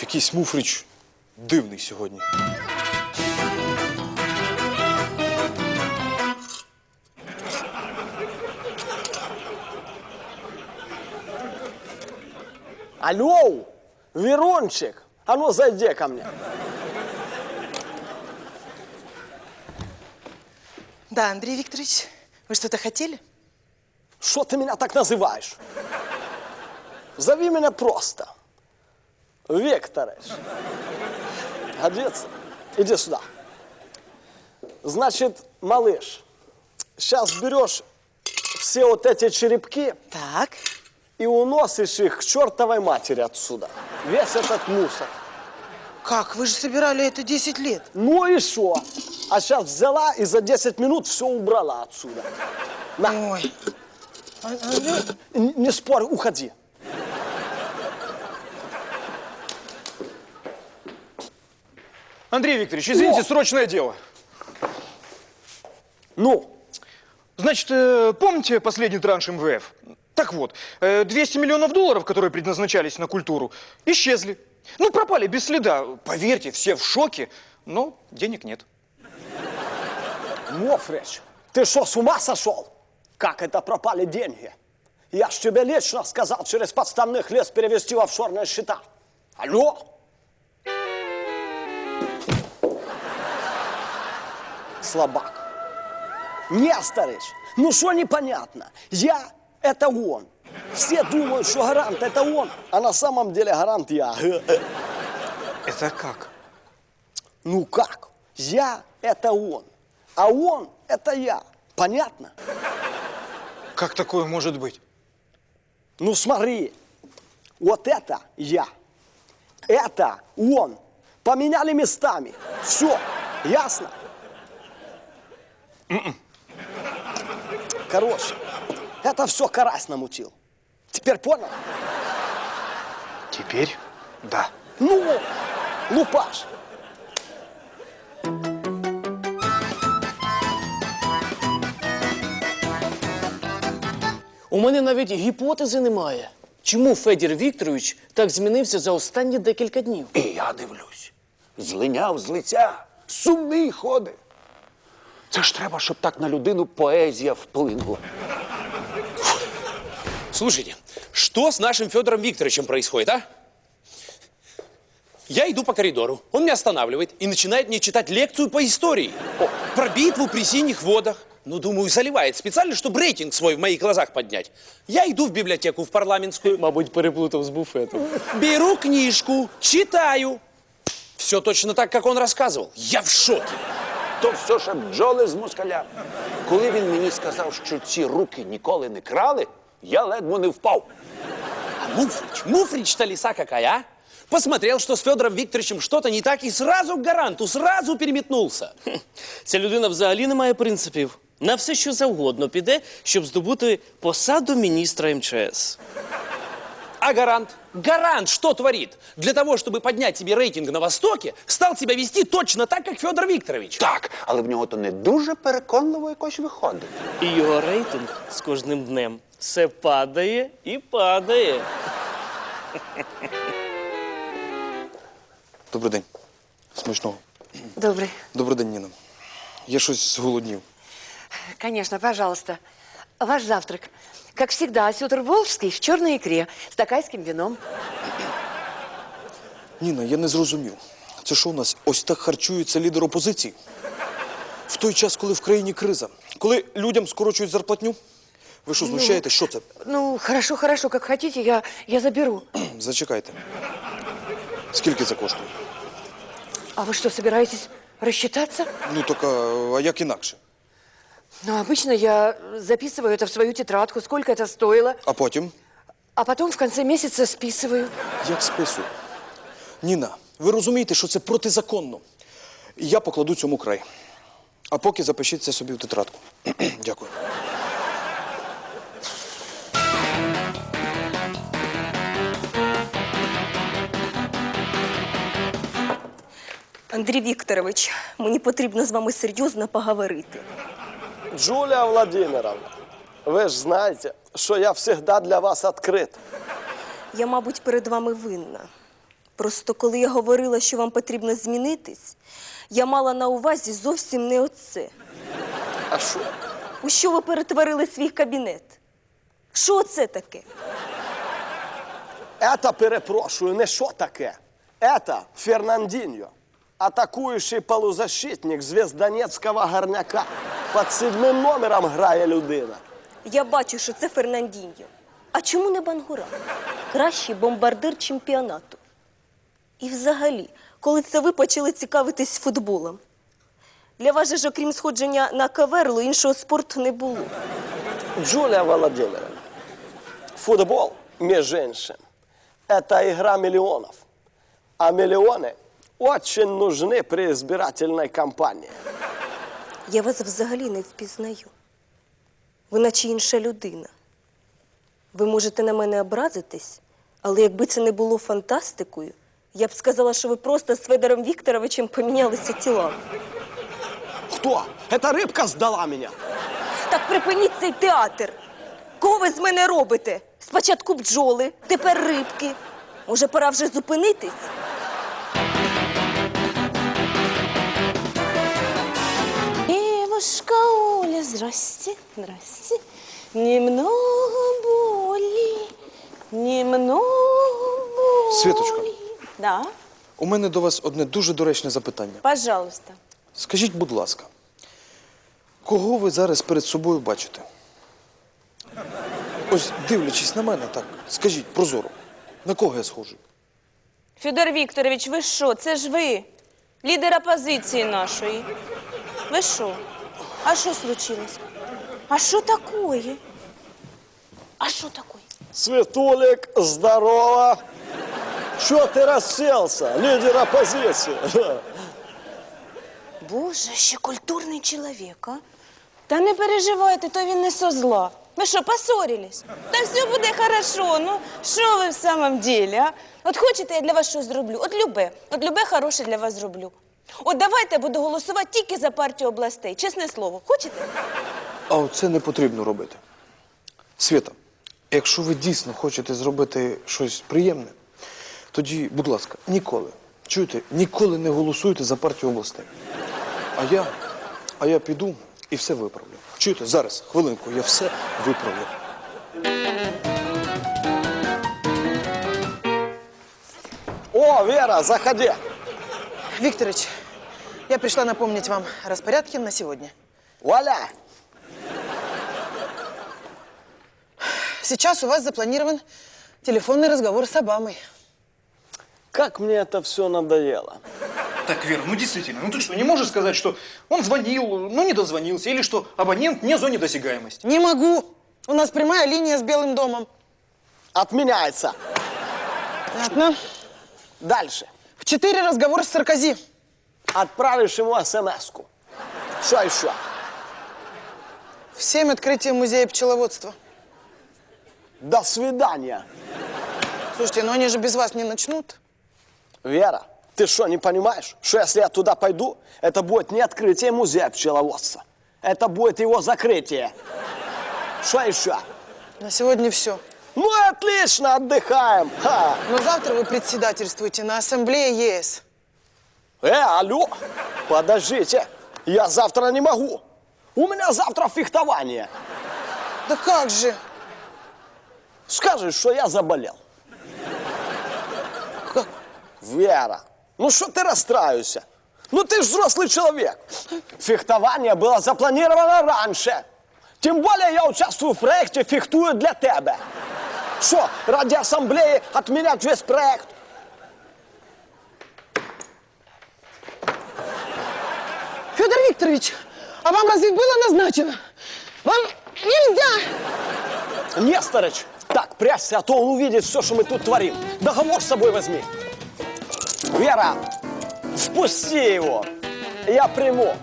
Якийсь муфрич дивний сьогодні. Алло, Верончик, а ну зайди ко мне. Да, Андрей Викторович, вы что-то хотели? Что ты меня так называешь? Зови меня просто. Викторович. Годится? Иди сюда. Значит, малыш, сейчас берешь все вот эти черепки Так. и уносишь их к чертовой матери отсюда. Весь этот мусор. Как? Вы же собирали это 10 лет. Ну и что? А сейчас взяла и за 10 минут все убрала отсюда. На, Ой. А- Андрей- н- не спорь, уходи. Андрей Викторович, извините, О! срочное дело. Ну, Значит, э, помните последний транш МВФ? Так вот, э, 200 миллионов долларов, которые предназначались на культуру, исчезли. Ну, пропали без следа. Поверьте, все в шоке, но денег нет. Мофрич, ты что, с ума сошел? Как это пропали деньги? Я ж тебе лично сказал через подставных лес перевести в офшорные счета. Алло? Слабак. Несторыч, ну что непонятно? Я – это он. Все думают, что гарант – это он, а на самом деле гарант я. Это как? Ну как? Я – это он, а он – это я. Понятно? Как такое может быть? Ну смотри, вот это я, это он. Поменяли местами. Все, ясно? Короче, это все карась намутил. Теперь понял? Теперь да. Ну, лупаш. У мене навіть гіпотези немає. Чому Федір Вікторович так змінився за останні декілька днів? І я дивлюсь. Злиняв з лиця, сумний ходить. Це ж треба, щоб так на людину поезія вплинула. Слушайте, что с нашим Федором Викторовичем происходит, а? Я иду по коридору, он меня останавливает и начинает мне читать лекцию по истории. Про битву при синих водах. Ну, думаю, заливает специально, чтобы рейтинг свой в моих глазах поднять. Я иду в библиотеку, в парламентскую, Мабуть, переплутав з буфетом. беру книжку, читаю. Все точно так, как он рассказывал. Я в шоке. То все ще бджоли з москаля. Коли він мені сказав, що ці руки ніколи не крали, я ледве не впав. А Муфрич, Муфрич-то лиса какая, а? Посмотрел, что с Федором Викторовичем что-то не так, и сразу к гаранту, сразу переметнулся. Ця людина взагалі не має принципів. На все, що завгодно піде, щоб здобути посаду міністра МЧС. А гарант? Гарант что творит? Для того, чтобы поднять себе рейтинг на Востоке, стал себя вести точно так, как Федор Викторович. Так, але в нього то не дуже переконливо якось виходить. І його рейтинг з кожним днем все падає і падає. Добрий день. Смачного. Добрый. Добрий день, Ніна. Я щось зголоднів. Конечно, пожалуйста. Ваш завтрак. Как всегда, осетр волжский в черной икре с токайским вином. Ніна, я не зрозумів. Це що у нас ось так харчується лідер опозиції? В той час, коли в країні криза, коли людям скорочують зарплатню? Ви що, знущаєте? Що це? Ну, хорошо, хорошо, как хотите, я, я заберу. Зачекайте. Скільки це коштує? А вы что, собираетесь рассчитаться? Ну, так, а, а як інакше? Ну, обычно я записываю это в свою тетрадку, сколько это стоило, А потім? а потом в конце месяца списываю. Як списую? Ніна, ви розумієте, що це протизаконно. І Я покладу цьому край. А поки запишіть це собі в тетрадку. Дякую. Андрій Вікторович, мені потрібно з вами серйозно поговорити. Джулия Владимировна, вы же знаете, что я всегда для вас открыт. Я, мабуть, перед вами винна. Просто коли я говорила, що вам потрібно змінитись, я мала на увазі зовсім не оце. А що? У що ви перетворили свій кабінет? Що це таке? Это, перепрошую, не що таке. Это Фернандиньо, атакуючий полузащитник звездонецького горняка. Під седьмим номером грає людина. Я бачу, що це Фернандіньо. А чому не Бангура? Кращий бомбардир чемпіонату. І взагалі, коли це ви почали цікавитись футболом? Для вас же ж, окрім сходження на каверлу, іншого спорту не було. Джулия Володимировна, футбол, между іншим, это игра миллионов. А миллионы очень нужны при избирательной кампании. Я вас взагалі не впізнаю. Ви наче інша людина. Ви можете на мене образитись, але якби це не було фантастикою, я б сказала, що ви просто з Федором Вікторовичем помінялися тілами. Кто? Эта рыбка сдала меня. Так припиніть цей театр. Кого ви з мене робите? Спочатку бджоли, тепер рибки. Може, пора вже зупинитись? Здрасте, здрасте. Немного боли, немного боли. Светочка. Да, У мене до вас одне дуже доречне запитання. пожалуйста. Скажіть, будь ласка, кого ви зараз перед собою бачите? Ось дивлячись на мене, так, скажіть прозоро, на кого я схожий? Федор Вікторович, ви що? Це ж ви, лідер опозиції нашої. Ви що? А що случилось? А що такое? А що такое? Светулик, здорово. Что ты расселся, лидер оппозиции? Боже, ще культурний чоловік, а? Та не переживайте, то він не со зла. Ви що, поссорились? Та все буде хорошо. Ну, що ви в самом деле, а? От хочете, я для вас що зроблю? От любе, от любе хороше для вас зроблю. От давайте я буду голосувати тільки за партію областей. Чесне слово, хочете? А оце не потрібно робити. Свята, якщо ви дійсно хочете зробити щось приємне, тоді, будь ласка, ніколи, чуєте, ніколи не голосуйте за партію областей. А я, а я піду і все виправлю. Чуєте, зараз, хвилинку, я все виправлю. О, Вера, заходи. Викторович, я пришла напомнить вам о распорядке на сегодня. Валя, Сейчас у вас запланирован телефонный разговор с Обамой. как мне это все надоело. Так, Вера, ну действительно, ну ты что, не можешь сказать, что он звонил, но не дозвонился, или что абонент не в зоне досягаемости? Не могу. У нас прямая линия с Белым домом. Отменяется. Понятно. Дальше. В четыре разговор с Саркози. Отправишь ему смс-ку. Что еще? В семь открытие музея пчеловодства. До свидания. Слушайте, ну они же без вас не начнут. Вера, ты что, не понимаешь, что если я туда пойду, это будет не открытие музея пчеловодства. Это будет его закрытие. Что еще? На сегодня все. Ну, и отлично, отдыхаем. Ха. Но завтра вы председательствуете на ассамблее ЕС. Э, алло, подождите, я завтра не могу. У меня завтра фехтование. Да как же? Скажешь, что я заболел. Как? Вера, ну что ты расстраиваешься? Ну ты ж взрослый человек. Фехтование было запланировано раньше. Тем более я участвую в проекте «Фехтую для тебя». Что, ради ассамблеи отменять весь проект? Федор Викторович, а вам разве было назначено? Вам нельзя! Несторыч, так, прячься, а то он увидит все, что мы тут творим. Договор с собой возьми. Вера, впусти его. Я приму.